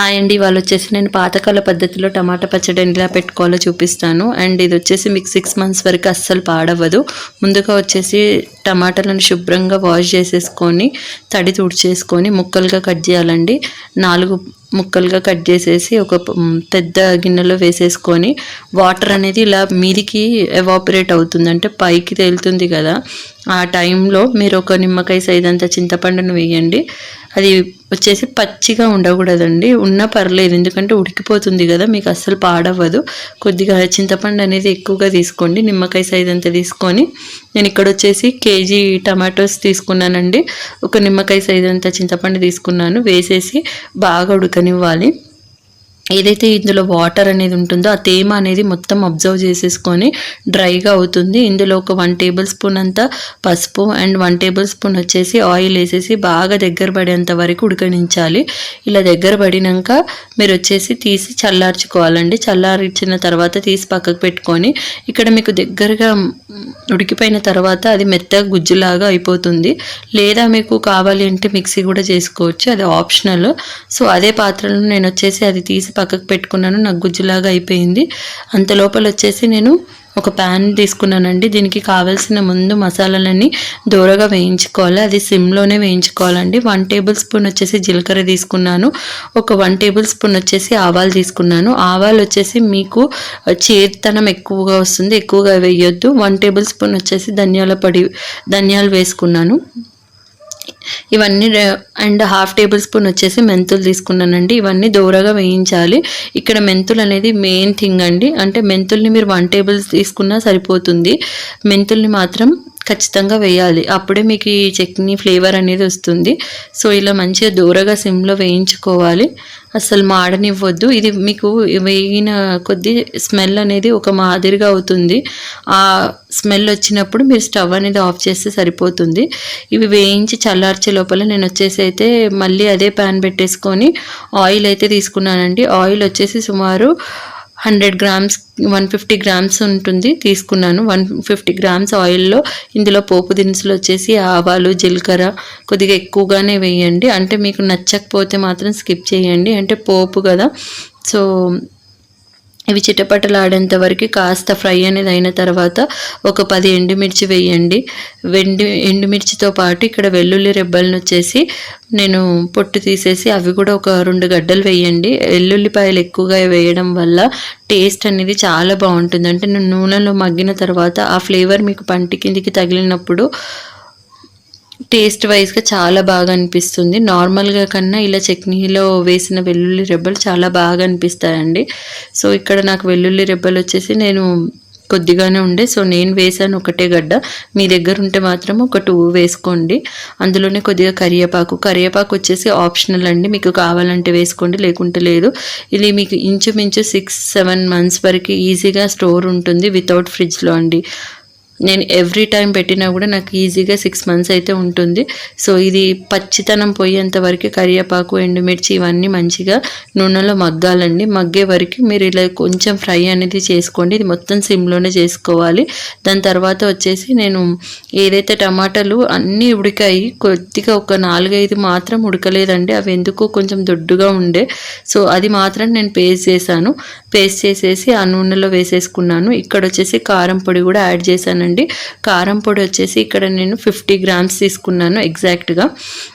Hi అండి. వాళ్ళు వచ్చేసి నేను పాతకాల పద్ధతిలో టమాటా పచ్చడి ఎలా పెట్టుకోవాలో చూపిస్తాను. అండ్ ఇది వచ్చేసి మీకు సిక్స్ మంత్స్ వరకు అస్సలు పాడవదు ముందుగా వచ్చేసి టమాటాలను శుభ్రంగా వాష్ చేసేసుకొని తడి తుడిచేసుకొని ముక్కలుగా కట్ చేయాలండి. నాలుగు ముక్కలుగా కట్ చేసేసి ఒక పెద్ద గిన్నెలో వేసేసుకొని వాటర్ అనేది ఇలా మీదికి ఎవాపరేట్ అవుతుంది అంటే పైకి తేలుతుంది కదా. ఆ టైంలో మీరు ఒక నిమ్మకాయ సైదంత అంత చింతపండును వేయండి. అది వచ్చేసి పచ్చిగా ఉండకూడదండి. ఉన్నా పర్లేదు ఎందుకంటే ఉడికిపోతుంది కదా మీకు అస్సలు పాడవ్వదు. కొద్దిగా చింతపండు అనేది ఎక్కువగా తీసుకోండి. నిమ్మకాయ సైజ్ అంత తీసుకొని నేను ఇక్కడ వచ్చేసి కేజీ టమాటోస్ తీసుకున్నానండి. ఒక నిమ్మకాయ సైజ్ అంత చింతపండు తీసుకున్నాను. వేసేసి బాగా ఉడక ఉడకనివ్వాలి ఏదైతే ఇందులో వాటర్ అనేది ఉంటుందో ఆ తేమ అనేది మొత్తం అబ్జర్వ్ చేసేసుకొని డ్రైగా అవుతుంది. ఇందులో ఒక వన్ టేబుల్ స్పూన్ అంతా పసుపు అండ్ వన్ టేబుల్ స్పూన్ వచ్చేసి ఆయిల్ వేసేసి బాగా దగ్గర పడేంత వరకు ఉడకనించాలి. ఇలా దగ్గర పడినాక మీరు వచ్చేసి తీసి చల్లార్చుకోవాలండి. చల్లార్చిన తర్వాత తీసి పక్కకు పెట్టుకొని ఇక్కడ మీకు దగ్గరగా ఉడికిపోయిన తర్వాత అది మెత్తగా గుజ్జులాగా అయిపోతుంది. లేదా మీకు కావాలి అంటే మిక్సీ కూడా చేసుకోవచ్చు. అది ఆప్షనల్ సో అదే పాత్రలో నేను వచ్చేసి అది తీసి పక్కకు పెట్టుకున్నాను నాకు గుజ్జులాగా అయిపోయింది. అంత లోపల వచ్చేసి నేను ఒక ప్యాన్ తీసుకున్నానండి. దీనికి కావాల్సిన ముందు మసాలాలన్నీ దూరగా వేయించుకోవాలి. అది సిమ్లోనే వేయించుకోవాలండి. వన్ టేబుల్ స్పూన్ వచ్చేసి జీలకర్ర తీసుకున్నాను. ఒక వన్ టేబుల్ స్పూన్ వచ్చేసి ఆవాలు తీసుకున్నాను. ఆవాలు వచ్చేసి మీకు చేతనం ఎక్కువగా వస్తుంది. ఎక్కువగా వేయొద్దు. వన్ టేబుల్ స్పూన్ వచ్చేసి ధనియాల పొడి ధనియాలు వేసుకున్నాను. ఇవన్నీ అండ్ హాఫ్ టేబుల్ స్పూన్ వచ్చేసి మెంతులు తీసుకున్నానండి. ఇవన్నీ దూరగా వేయించాలి. ఇక్కడ మెంతులు అనేది మెయిన్ థింగ్ అండి. అంటే మెంతుల్ని మీరు వన్ టేబుల్ తీసుకున్నా సరిపోతుంది. మెంతుల్ని మాత్రం ఖచ్చితంగా వేయాలి. అప్పుడే మీకు ఈ చట్నీ ఫ్లేవర్ అనేది వస్తుంది. సో ఇలా మంచిగా దూరగా సిమ్లో వేయించుకోవాలి. అసలు మాడనివ్వద్దు. ఇది మీకు వేగిన కొద్దీ స్మెల్ అనేది ఒక మాదిరిగా అవుతుంది. ఆ స్మెల్ వచ్చినప్పుడు మీరు స్టవ్ అనేది ఆఫ్ చేస్తే సరిపోతుంది. ఇవి వేయించి చల్లార్చే లోపల నేను వచ్చేసి అయితే మళ్ళీ అదే ప్యాన్ పెట్టేసుకొని ఆయిల్ అయితే తీసుకున్నానండి. ఆయిల్ వచ్చేసి సుమారు hundred grams one fifty grams ఉంటుంది తీసుకున్నాను. వన్ ఫిఫ్టీ గ్రామ్స్ ఆయిల్లో ఇందులో పోపు దినుసులు వచ్చేసి ఆవాలు జీలకర్ర కొద్దిగా ఎక్కువగానే వేయండి. అంటే మీకు నచ్చకపోతే మాత్రం స్కిప్ చేయండి. అంటే పోపు కదా సో ఇవి చిటపటలాడేంత వరకు కాస్త ఫ్రై అనేది అయిన తర్వాత ఒక పది ఎండుమిర్చి వేయండి. వెండి ఎండుమిర్చితో పాటు ఇక్కడ వెల్లుల్లి రెబ్బలను వచ్చేసి నేను పొట్టు తీసేసి అవి కూడా ఒక రెండు గడ్డలు వేయండి. వెల్లుల్లిపాయలు ఎక్కువగా వేయడం వల్ల టేస్ట్ అనేది చాలా బాగుంటుంది. అంటే నేను నూనెలో మగ్గిన తర్వాత ఆ ఫ్లేవర్ మీకు పంటి కిందికి తగిలినప్పుడు టేస్ట్ వైజ్గా చాలా బాగా అనిపిస్తుంది. నార్మల్గా కన్నా ఇలా చట్నీలో వేసిన వెల్లుల్లి రెబ్బలు చాలా బాగా అనిపిస్తాయండి. సో ఇక్కడ నాకు వెల్లుల్లి రెబ్బలు వచ్చేసి నేను కొద్దిగానే ఉండే. సో నేను వేసాను ఒకటే గడ్డ. మీ దగ్గర ఉంటే మాత్రం ఒక టూ వేసుకోండి. అందులోనే కొద్దిగా కరివేపాకు. కరివేపాకు వచ్చేసి ఆప్షనల్ అండి. మీకు కావాలంటే వేసుకోండి లేకుంటే లేదు. ఇది మీకు ఇంచుమించు సిక్స్ సెవెన్ మంత్స్ వరకు ఈజీగా స్టోర్ ఉంటుంది వితౌట్ ఫ్రిడ్జ్లో అండి. నేను ఎవ్రీ టైం పెట్టినా కూడా నాకు ఈజీగా సిక్స్ మంత్స్ అయితే ఉంటుంది. సో ఇది పచ్చితనం పోయేంత వరకు కరివేపాకు ఎండుమిర్చి ఇవన్నీ మంచిగా నూనెలో మగ్గాలండి. మగ్గే వరకు మీరు ఇలా కొంచెం ఫ్రై అనేది చేసుకోండి. ఇది మొత్తం సిమ్లోనే చేసుకోవాలి. దాని తర్వాత వచ్చేసి నేను ఏదైతే టమాటాలు అన్నీ ఉడికాయి కొద్దిగా ఒక నాలుగైదు మాత్రం ఉడకలేదండి. అవి ఎందుకో కొంచెం దొడ్డుగా ఉండే. సో అది మాత్రం నేను పేస్ట్ చేశాను. పేస్ట్ చేసేసి ఆ నూనెలో వేసేసుకున్నాను. ఇక్కడ వచ్చేసి కారం పొడి కూడా యాడ్ చేశానండి. కారం పొడి వచ్చేసి ఇక్కడ నేను ఫిఫ్టీ గ్రామ్స్ తీసుకున్నాను ఎగ్జాక్ట్గా.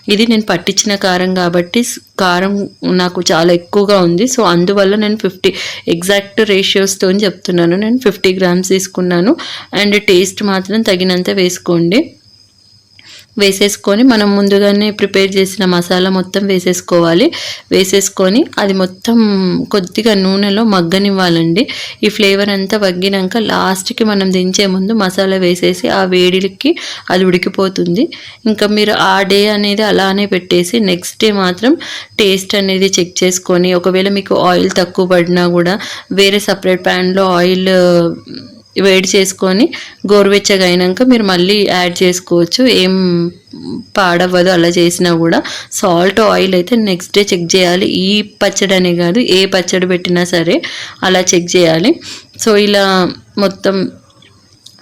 ఇది నేను పట్టించిన కారం కాబట్టి కారం నాకు చాలా ఎక్కువగా ఉంది. సో అందువల్ల నేను ఫిఫ్టీ ఎగ్జాక్ట్ రేషియోస్తో చెప్తున్నాను. నేను ఫిఫ్టీ గ్రామ్స్ తీసుకున్నాను. అండ్ టేస్ట్ మాత్రం తగినంత వేసుకోండి. వేసేసుకొని మనం ముందుగానే ప్రిపేర్ చేసిన మసాలా మొత్తం వేసేసుకోవాలి. వేసేసుకొని అది మొత్తం కొద్దిగా నూనెలో మగ్గనివ్వాలండి. ఈ ఫ్లేవర్ అంతా వగ్గినాక లాస్ట్కి మనం దించే ముందు మసాలా వేసేసి ఆ వేడికి అది ఉడికిపోతుంది. ఇంకా మీరు ఆ డే అనేది అలానే పెట్టేసి నెక్స్ట్ డే మాత్రం టేస్ట్ అనేది చెక్ చేసుకొని ఒకవేళ మీకు ఆయిల్ తక్కువ పడినా కూడా వేరే సపరేట్ ప్యాన్లో ఆయిల్ వేడి చేసుకొని గోరువెచ్చగా అయినాక మీరు మళ్ళీ యాడ్ చేసుకోవచ్చు. ఏం పాడవ్వదు అలా చేసినా కూడా. సాల్ట్ ఆయిల్ అయితే నెక్స్ట్ డే చెక్ చేయాలి. ఈ పచ్చడి అనే కాదు ఏ పచ్చడి పెట్టినా సరే అలా చెక్ చేయాలి. సో ఇలా మొత్తం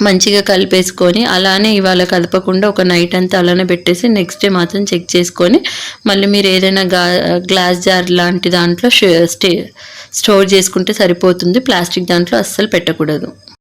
మంచిగా కలిపేసుకొని అలానే ఇవాళ కలపకుండా ఒక నైట్ అంతా అలానే పెట్టేసి నెక్స్ట్ డే మాత్రం చెక్ చేసుకొని మళ్ళీ మీరు ఏదైనా గ్లాస్ జార్ లాంటి దాంట్లో స్టే స్టోర్ చేసుకుంటే సరిపోతుంది. ప్లాస్టిక్ దాంట్లో అస్సలు పెట్టకూడదు.